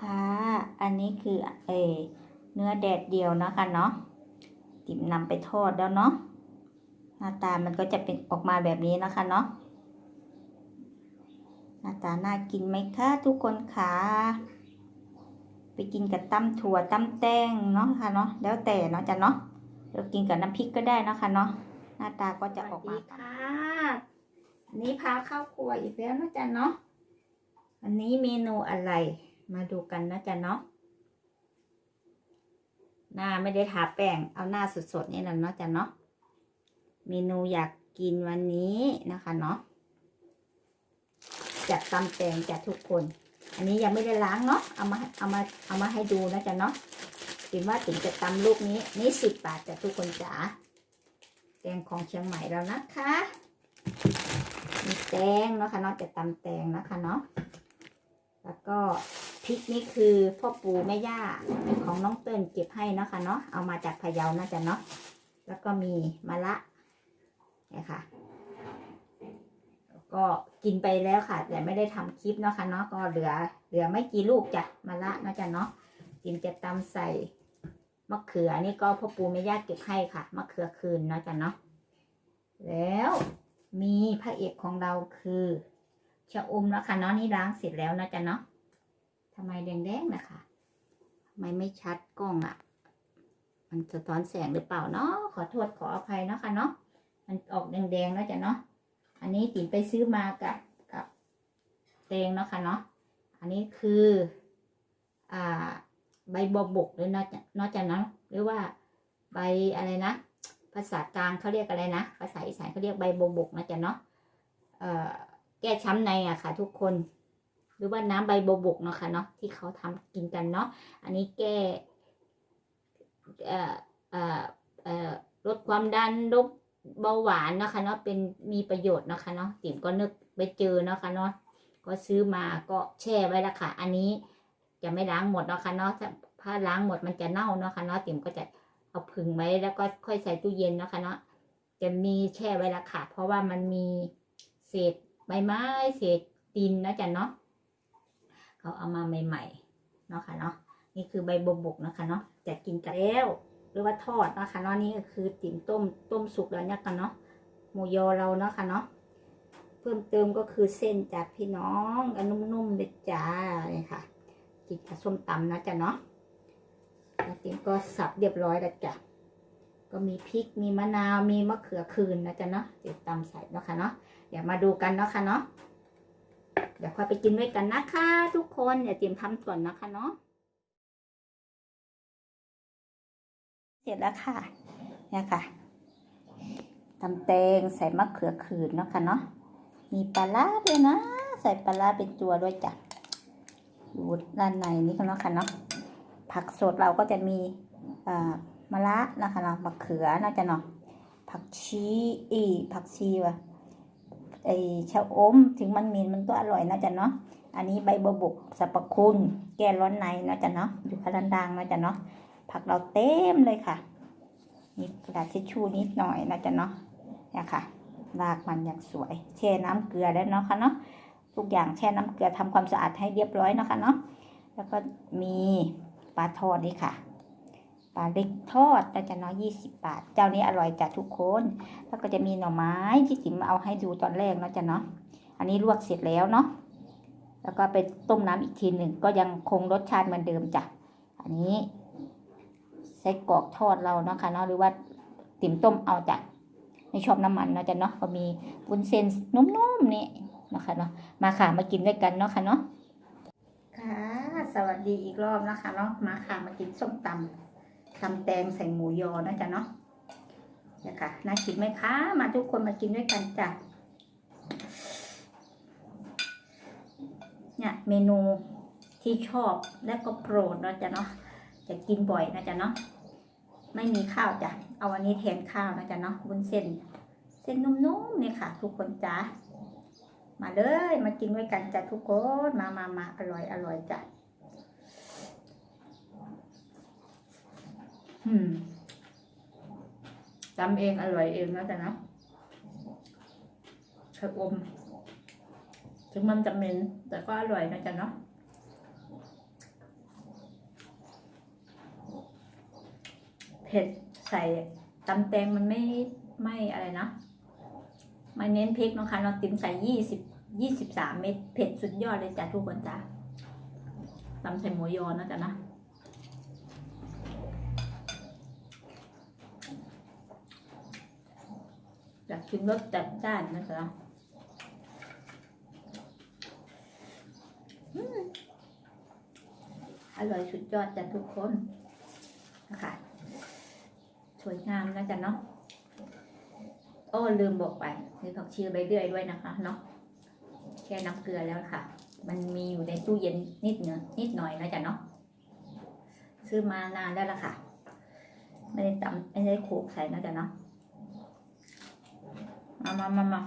ค่ะ อันนี้คือเอเนื้อแดดเดียวนะคะเนาะติ่มนำไปทอดแล้วเนาะหน้าตามันก็จะเป็นออกมาแบบนี้นะคะเนาะหน้าตาน่ากินไหมคะทุกคนคะไปกินกับตำถั่วตำแตงเนาะค่ะเนาะแล้วแต่เนาะจ้ะเนาะเรากินกับน้ำพริกก็ได้นะคะเนาะหน้าตาก็จะออกมาค่ะอันนี้พาเข้าครัวอีกแล้วเนาะจ้ะเนาะอันนี้เมนูอะไร มาดูกันนะจ๊ะเนาะหน้าไม่ได้ทาแป้ง เอาหน้าสดๆนี่แหละเนาะจ๊ะเนาะเมนูอยากกินวันนี้นะคะเนาะจัดตำแตงจัดทุกคน อันนี้ยังไม่ได้ล้างเนาะเอามาเอามาเอามาให้ดูนะจ๊ะเนาะถิมว่าถึงจะตำลูกนี้นี่สิบบาทจ้ะทุกคนจ๋าแตงของเชียงใหม่แล้วนะคะมีแตงเนาะค่ะเนาะจะตำแตงนะคะเนาะแล้วก็ พริกนี่คือพ่อปู่แม่ย่าของน้องเติ้ลเก็บให้นะคะเนาะเอามาจากพะเยาน่าจะเนาะแล้วก็มีมะละเนี่ยค่ะ ก็กินไปแล้วค่ะ แต่ไม่ได้ทำคลิปเนาะค่ะเนาะก็เหลือเหลือไม่กี่ลูกจ้ะมะละน่าจะเนาะกินจะตำใส่มะเขือนี่ก็พ่อปู่แม่ย่าเก็บให้ค่ะมะเขือคืนเนาะจ้ะเนาะแล้วมีพระเอกของเราคือชะอมแล้วค่ะเนาะนี่ล้างเสร็จแล้วนะจ๊ะเนาะำไมแดงๆนะคะทำไมไม่ชัดกล้องอะ่ะ มันสะท้อนแสงหรือเปล่าเนาะขอโทษขออภัยเนาะค่ะเนาะมันออกแดงๆแล้วจ้ะเนาะอันนี้ติ๋มไปซื้อมากับกับเตงเนาะค่ะเนาะอันนี้คืออ่าใบบวบกหรือเนาะเนาะจ้ะเนาะหรือว่าใบอะไรนะ ภาษากลางเขาเรียกอะไรนะ ภาษาอีสานเขาเรียกใบบวบกนะจ๊ะเนาะแก้ช้ำในอะค่ะ ทุกคน หรือว่าน้ำใบโบบกเนาะค่ะเนาะที่เขาทำกินกันเนาะอันนี้แก้เอ่อเอ่อเอ่อลดความดันลดเบาหวานนะคะเนาะเป็นมีประโยชน์นะคะเนาะติ๋มก็นึกไปเจอเนาะค่ะเนาะก็ซื้อมาก็แช่ไว้แล้วค่ะ อันนี้จะไม่ล้างหมดเนาะค่ะเนาะถ้าถ้าล้างหมดมันจะเน่าเนาะค่ะเนาะติ๋มก็จะเอาผึ่งไว้แล้วก็ค่อยใส่ตู้เย็นเนาะค่ะเนาะจะมีแช่ไว้แล้วค่ะ เพราะว่ามันมีเศษใบไม้เศษดินนะจ๊ะเนาะ เขาเอามาใหม่ๆเนาะค่ะเนาะนี่คือใบบบกนะคะเนาะจะกินกับแล้วหรือว่าทอดนะคะเนาะนี่ก็คือติ๋มต้มต้มสุกแล้วเนี่ยกันเนาะหมูยอเราเนาะค่ะเนาะเพิ่มเติมก็คือเส้นจากพี่น้องอันนุ่มๆเลยจ้าเนี่ยค่ะกินกับส้มตำนะจ๊ะเนาะแล้วติ๋มก็สับเรียบร้อยแล้วจ้ะก็มีพริกมีมะนาวมีมะเขือคืนนะจ๊ะเนาะติดตำใส่เนาะค่ะเนาะเดี๋ยวมาดูกันเนาะค่ะเนาะ เดี๋ยวค่อยไปกินด้วยกันนะคะ ทุกคนเดี๋ยวเตรียมทำส่วนนะคะเนาะเสร็จแล้วค่ะเนี่ยค่ะตำแตงใส่มะเขือขืนเนาะค่ะเนาะมีปลาร้าด้วยนะ ใส่ปลาร้าเป็นตัวด้วยจ้ะอยู่ด้านในนี้ก็เนาะค่ะเนาะผักสดเราก็จะมีมะระนะคะเนาะมะเขือน่าจะเนาะผักชีอีผักชีว่ะ ไอชะอม ถึงมันมีมันก็อร่อยนะจ๊ะเนาะอันนี้ใบบัวบกสรรพคุณ แก้ร้อนในนะจ๊ะเนาะอยู่ข้างดังนะจ๊ะเนาะผักเราเต็มเลยค่ะมีกระดาษทิชชู่นิดหน่อยนะจ๊ะเนาะเนี่ยค่ะรากมันอย่างสวย แช่น้ำเกลือแล้วเนาะค่ะเนาะทุกอย่างแช่น้ำเกลือทำความสะอาดให้เรียบร้อยเนาะค่ะเนาะแล้วก็มีปลาทอดนี่ค่ะาเล็กทอดนะจ๊ะเนาะยี่สิบบาท เจ้านี้อร่อยจ้ะทุกคน แล้วก็จะมีหน่อไม้ที่จิ๋มเอาให้ดูตอนแรกเนาะจ๊ะเนาะ อันนี้ลวกเสร็จแล้วเนาะ แล้วก็ไปต้มน้ำอีกทีหนึ่งก็ยังคงรสชาติเหมือนเดิมจ้ะ อันนี้ไส้กรอกทอดเราเนาะค่ะเนาะหรือว่าติ๋มต้มเอาจ้ะไม่ชอบน้ำมันเนาะจ๊ะเนาะ ก็มีวุ้นเส้นนุ่มๆนี่นะคะเนาะ มาค่ะมากินด้วยกันเนาะค่ะเนาะ ค่ะ สวัสดีอีกรอบนะคะเนาะ มาค่ะมากินส้มตำ ตำแตงใส่หมูยอนะจ๊ะเนาะเนี่ยค่ะน่ากินไหมคะ มาทุกคนมากินด้วยกันจ้ะเนี่ยเมนูที่ชอบและก็โปรดนะจ๊ะเนาะจะกินบ่อยนะจ๊ะเนาะไม่มีข้าวจ้ะเอาอันนี้แทนข้าวนะจ๊ะเนาะบุนเส้น เส้นนุ่มๆเนี่ยค่ะ ทุกคนจ้ะมาเลยมากินด้วยกันจ้ะทุกคนมามามาอร่อยอร่อยจ้ะ จำเองอร่อยเองนะแต่นะชะอม ถึงมันจะเหม็นแต่ก็อร่อยนะจ๊ะเนาะเผ็ดใส่ตำแตงมันไม่ไม่อะไรนะมาเน้นพริกนะคะเราติมใส่ยี่สิบยี่สิบสามเม็ดเผ็ดสุดยอดเลยจ้ะทุกคนจ้ะตำใส่หมูยอนะจ๊ะนะ อยากกินรสจัดจ้านนะจ๊ะอร่อยสุดยอดจ้ะทุกคนนะคะสวยงามนะจ๊ะเนาะโอ้ลืมบอกไปมีผักชีใบเดือยด้วยนะคะเนาะแค่น้ำเกลือแล้วค่ะ มันมีอยู่ในตู้เย็นนิดเนื้อนิดหน่อยนะจ๊ะเนาะซื้อมานานแล้วล่ะค่ะ ไม่ได้ตำไม่ได้โขกใส่นะจ๊ะเนาะ มามามามา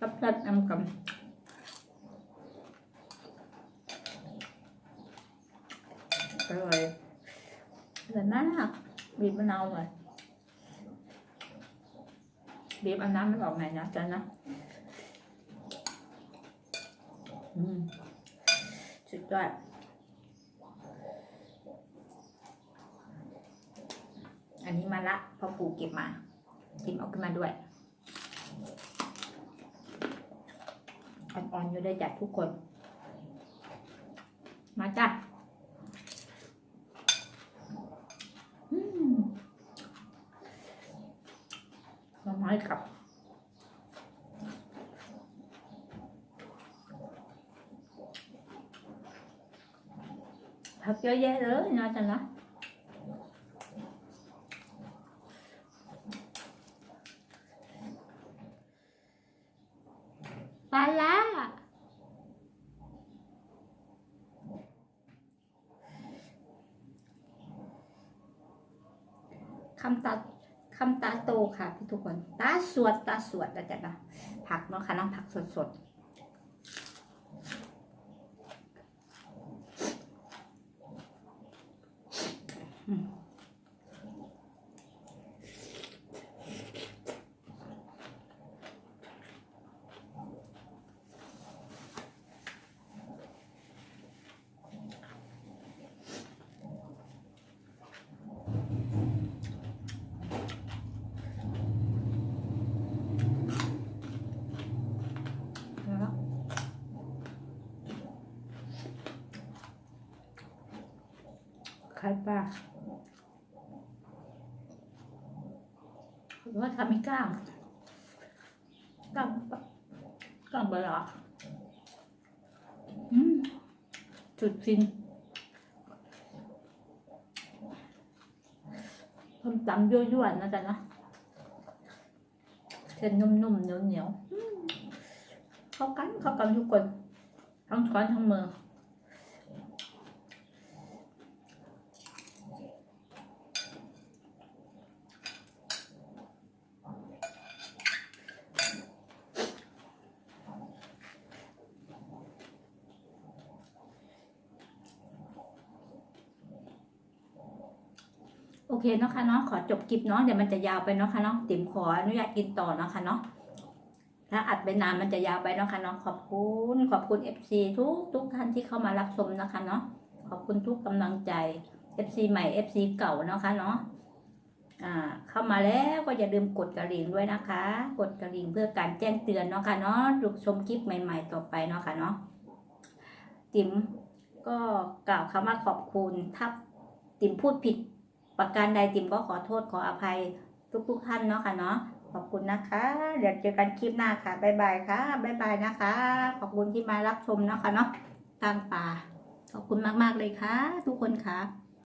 รับรับนำกับอร่อยอร่อยมากบีบมะนาวเลยบีบเอาน้ำมันออกหน่อยนะจ๊ะนะอืมสุดยอดอันนี้มาละพอปู่เก็บมา ทิมเอาขึ้นมาด้วยอ่อนๆอยู่ได้จัดทุกคน มาจ้ะอืมมาไม้กับผักเยอะแยะเลยนะจ๊ะนะปลาล่าคำตาคำตาโตค่ะพี่ทุกคน ตาสวดตาสวดนะจ๊ะนะผักเนาะค่ะน้องผักสดๆอืมแล้ว ไข่ปลาหรือว่าทำมีกล้างกล้างปะกล้างปลาร้าอืมจุดฟินต้มตำยั่วๆนะจ๊ะนะเส้นนุ่มๆเหนียวๆเข้ากันเข้ากันทุกคนทั้งช้อนทั้งมือ โอเคเนาะค่ะเนาะขอจบคลิปเนาะเดี๋ยวมันจะยาวไปเนาะค่ะเนาะติ๋มขออนุญาตกินต่อเนาะค่ะเนาะถ้าอัดไปนานมันจะยาวไปเนาะค่ะเนาะขอบคุณขอบคุณ FC ทุกทุกท่านที่เข้ามารับชมนะคะเนาะขอบคุณทุกกำลังใจ FC ใหม่ FC เก่าเนาะค่ะเนาะอ่าเข้ามาแล้วก็อย่าลืมกดกระดิ่งด้วยนะคะ กดกระดิ่งเพื่อการแจ้งเตือนเนาะค่ะเนาะดูชมคลิปใหม่ ๆ ต่อไปเนาะค่ะเนาะติ๋มก็กล่าวคำว่าขอบคุณถ้าติ๋มพูดผิด ประการใดติมก็ขอโทษขออภัยทุกๆท่านเนาะค่ะเนาะขอบคุณนะคะ เดี๋ยวเจอกันคลิปหน้าค่ะบ๊ายบายค่ะบ๊ายบายนะคะ ขอบคุณที่มารับชมเนาะค่ะเนาะตางป่าขอบคุณมากๆเลยค่ะ ทุกคนค่ะ